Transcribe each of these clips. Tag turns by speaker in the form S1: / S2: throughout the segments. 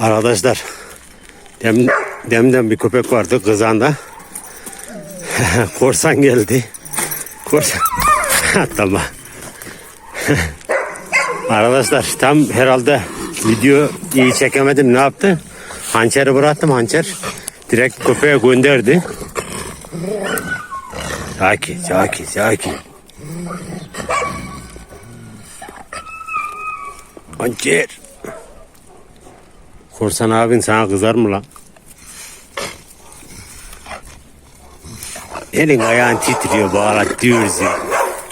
S1: Arkadaşlar dem, demden bir köpek vardı kızanda. Korsan geldi. Korsan. tamam. Arkadaşlar tam herhalde video iyi çekemedim. Ne yaptı? Hançeri bıraktım hançer. Direkt köpeğe gönderdi. Sakin, sakin, sakin. Hançer. Korsan abin sana kızar mı lan? Elin ayağın titriyor bağla dürzü.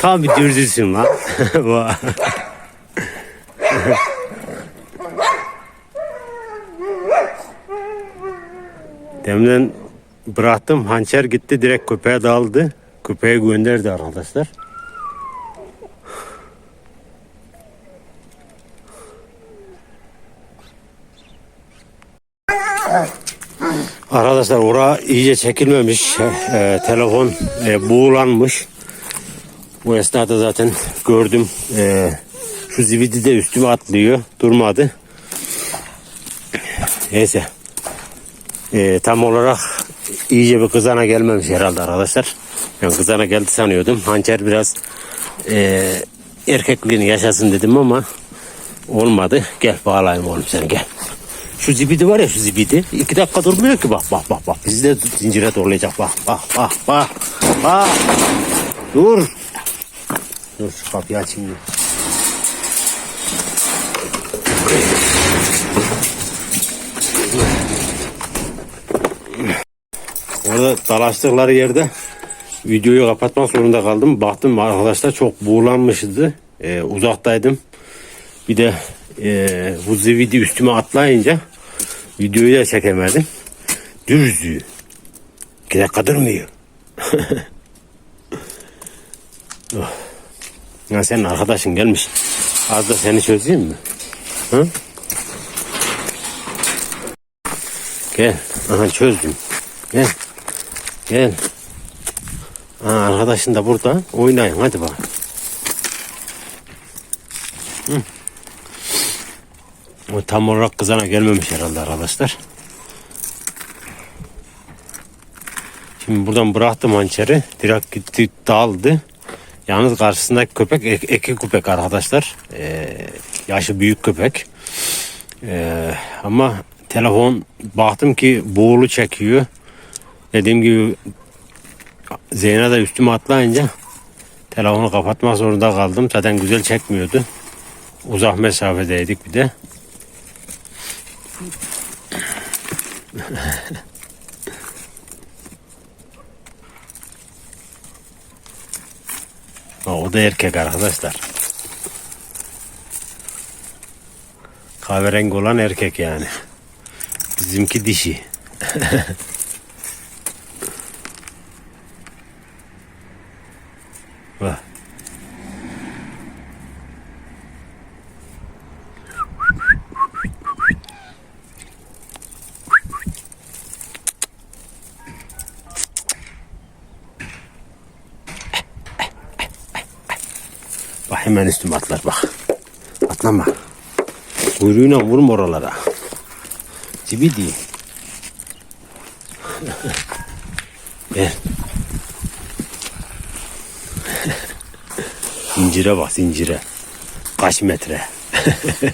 S1: Tam bir dürzüsün lan. Demden bıraktım hançer gitti direkt köpeğe daldı. Köpeğe gönderdi arkadaşlar. Arkadaşlar ora iyice çekilmemiş. E, telefon e, buğulanmış. Bu esnada zaten gördüm. E, şu zibidi de üstüme atlıyor. Durmadı. Neyse. E, tam olarak iyice bir kızana gelmemiş herhalde arkadaşlar. Ben kızana geldi sanıyordum. Hançer biraz e, erkekliğini yaşasın dedim ama olmadı. Gel bağlayayım oğlum sen gel. Şu zibidi var ya şu zibidi. iki dakika durmuyor ki bak bak bak bak. Bizi de zincire doğrayacak bak bak bak bak. Bak. Dur. Dur şu kapıyı açayım. Orada dalaştıkları yerde videoyu kapatmak zorunda kaldım. Baktım arkadaşlar çok buğulanmıştı. Ee, uzaktaydım. Bir de e, bu zividi üstüme atlayınca videoyu da çekemedim. Dürzü. İki dakika durmuyor. oh. Ya senin arkadaşın gelmiş. Az da seni çözeyim mi? Hı? Gel. Aha çözdüm. Gel. Gel. Aa, arkadaşın da burada. Oynayın hadi bak. O tam olarak kızana gelmemiş herhalde arkadaşlar. Şimdi buradan bıraktım hançeri. Direkt gitti daldı. Yalnız karşısındaki köpek ek, köpek arkadaşlar. Ee, yaşı büyük köpek. Ee, ama telefon baktım ki buğulu çekiyor. Dediğim gibi Zeyna da üstüme atlayınca telefonu kapatmak zorunda kaldım. Zaten güzel çekmiyordu. Uzak mesafedeydik bir de. O da erkek arkadaşlar. Kahverengi olan erkek yani. Bizimki dişi. Bak hemen üstüme atlar bak. Atlama. Kuyruğuyla vurma oralara. Zibidi. Gel. zincire bak zincire. Kaç metre.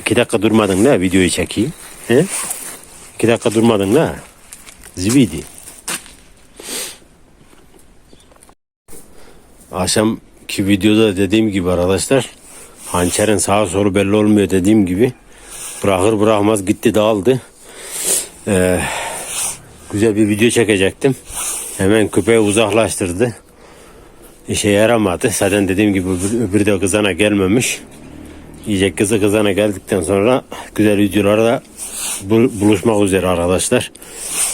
S1: İki dakika durmadın ne videoyu çekeyim. He? İki dakika durmadın ne? Zibidi. Akşamki videoda dediğim gibi arkadaşlar hançerin sağa solu belli olmuyor dediğim gibi bırakır bırakmaz gitti dağıldı. Ee, güzel bir video çekecektim. Hemen köpeği uzaklaştırdı. İşe yaramadı. Zaten dediğim gibi öbür, öbürü de kızana gelmemiş. Yiyecek kızı kızana geldikten sonra güzel videolarda bul- buluşmak üzere arkadaşlar.